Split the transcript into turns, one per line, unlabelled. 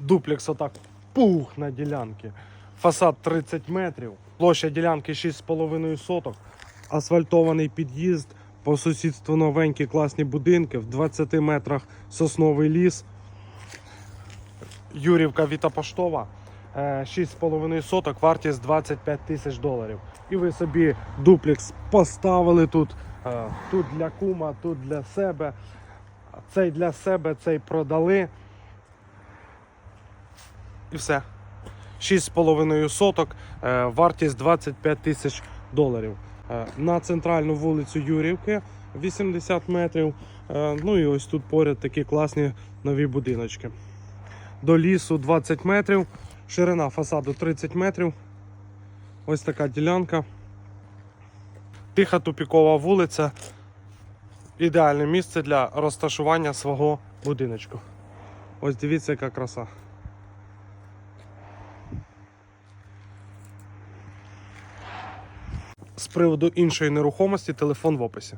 Дуплекс отак пух на ділянки. Фасад 30 метрів, площа ділянки 6,5 соток, асфальтований під'їзд, по сусідству новенькі класні будинки, в 20 метрах сосновий ліс. Юрівка Віта Поштова. е, 6,5 соток, вартість 25 тисяч доларів. І ви собі дуплекс поставили тут. е, Тут для кума, тут для себе. Цей для себе, цей продали. І все. 6,5 соток, е, вартість 25 тисяч доларів. Е, На центральну вулицю Юрівки 80 метрів. Е, Ну і ось тут поряд такі класні нові будиночки. До лісу 20 метрів, ширина фасаду 30 метрів. Ось така ділянка. Тиха тупікова вулиця. Ідеальне місце для розташування свого будиночку. Ось дивіться, яка краса. З приводу іншої нерухомості телефон в описі.